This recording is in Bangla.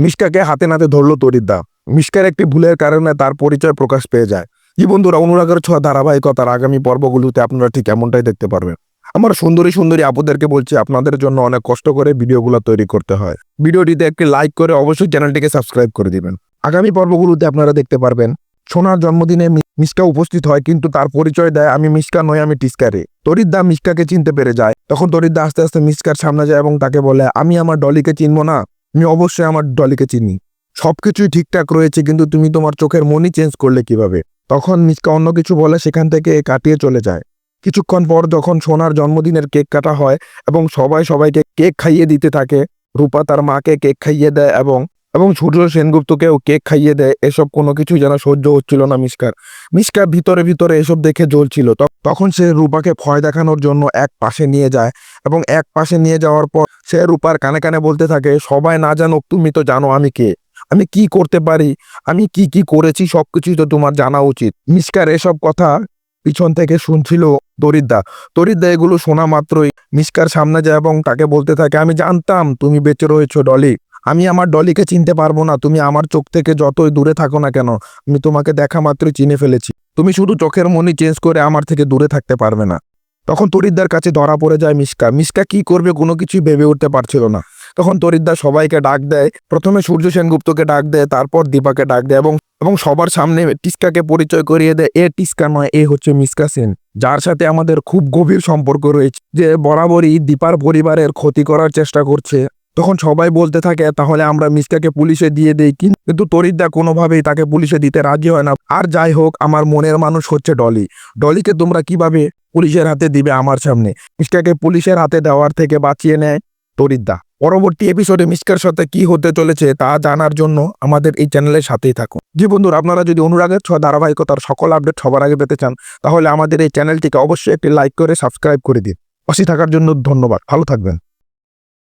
মিশকাকে হাতে নাতে ধরলো তরিদ্দা। মিশকার একটি ভুলের কারণে তার পরিচয় প্রকাশ পেয়ে যায়। জি বন্ধুরা, অনুরাগের ছোঁয়া ধারাবাহিকতার আগামী পর্বগুলোতে আপনারা ঠিক এমনটাই দেখতে পারবেন। আমার সুন্দরী সুন্দরী আপুদেরকে বলছি, আপনাদের জন্য অনেক কষ্ট করে ভিডিওগুলো তৈরি করতে হয়। ভিডিওটিতে একটি লাইক করে অবশ্যই চ্যানেলটিকে সাবস্ক্রাইব করে দিবেন। আগামী পর্বগুলোতে আপনারা দেখতে পারবেন, সোনার জন্মদিনে মি- মিশকা উপস্থিত হয়, কিন্তু তার পরিচয় দেয়, আমি মিশকা নই, আমি টিস্কারে। তরিদ্দা মিশকাকে চিনতে পেরে যায়। তখন তরিদ্দা আস্তে আস্তে মিশকার সামনে যায় এবং তাকে বলে, আমি আমার ডলিকে চিনবো না। আমি অবশ্যই আমার ডলিকে চিনি। সব কিছুই ঠিকঠাক রয়েছে, কিন্তু তুমি তোমার চোখের মনই চেঞ্জ করলে কীভাবে? তখন মিসকা অন্য কিছু বলে সেখান থেকে কাটিয়ে চলে যায়। কিছুক্ষণ পর যখন সোনার জন্মদিনের কেক কাটা হয় এবং সবাই সবাইকে কেক খাইয়ে দিতে থাকে, রূপা তার মাকে কেক খাইয়ে দেয় এবং এবং সূর্য সেনগুপ্তকেও কেক খাইয়ে দেয়। এসব কোনো কিছু যেন সহ্য হচ্ছিল না মিসকার। মিসকা ভিতরে ভিতরে এসব দেখে জ্বলছিল। তখন সে রূপাকে ভয় দেখানোর জন্য এক পাশে নিয়ে যায় এবং এক পাশে নিয়ে যাওয়ার পর সে রূপার কানে কানে বলতে থাকে, সবাই না জানুক তুমি তো জানো আমি কে। আমি কি করতে পারি? আমি কি কি করেছি সব সবকিছুই তো তোমার জানা উচিত। মিসকার এসব কথা পিছন থেকে শুনছিল দরিদ্দা দরিদ্দা এগুলো শোনা মাত্রই মিসকার সামনে যায় এবং তাকে বলতে থাকে, আমি জানতাম তুমি বেঁচে রয়েছো, ডলি। আমি আমার ডলিকে চিনতে পারব না। তুমি আমার চোখ থেকে যতই দূরে থাকো না কেন, আমি তোমাকে দেখা মাত্রই চিনে ফেলেছি। তুমি শুধু চোখের মনি চেঞ্জ করে আমার থেকে দূরে থাকতে পারবে না। তখন তরিদ্দার কাছে ধরা পড়ে যায় মিসকা মিসকা কি করবে কোনো কিছুই ভেবে উঠতে পারছিল না। তখন তরিদ্দার সবাইকে ডাক দেয়। প্রথমে সূর্য সেনগুপ্তকে ডাক দেয়, তারপর দীপাকে ডাক দেয় এবং এবং সবার সামনে টিস্কাকে পরিচয় করিয়ে দেয়। এ টিস্কা নয়, এ হচ্ছে মিসকা সেন, যার সাথে আমাদের খুব গভীর সম্পর্ক রয়েছে, যে বরাবরই দীপার পরিবারের ক্ষতি করার চেষ্টা করছে। তখন সবাই বলতে থাকে, তাহলে আমরা মিসকাকে পুলিশে দিয়ে দেই। কিন- কিন্তু তরিদ্দা কোনোভাবেই তাকে পুলিশে দিতে রাজি হয় না। আর যাই হোক, আমার মনের মানুষ হচ্ছে ডলি। ডলিকে তোমরা কীভাবে পুলিশের হাতে দিবে আমার সামনে? মিসকাকে পুলিশের হাতে দেওয়ার থেকে বাঁচিয়ে নেয় তরিদ্দা পরবর্তী এপিসোডে মিসকার সাথে কি হতে চলেছে তা জানার জন্য আমাদের এই চ্যানেলের সাথেই থাকুন। জি বন্ধুরা, আপনারা যদি অনুরাগের ছোঁয়া ধারাবাহিকতার সকল আপডেট সবার আগে পেতে চান, তাহলে আমাদের এই চ্যানেলটিকে অবশ্যই একটি লাইক করে সাবস্ক্রাইব করে দিন। পাশে থাকার জন্য ধন্যবাদ। ভালো থাকবেন।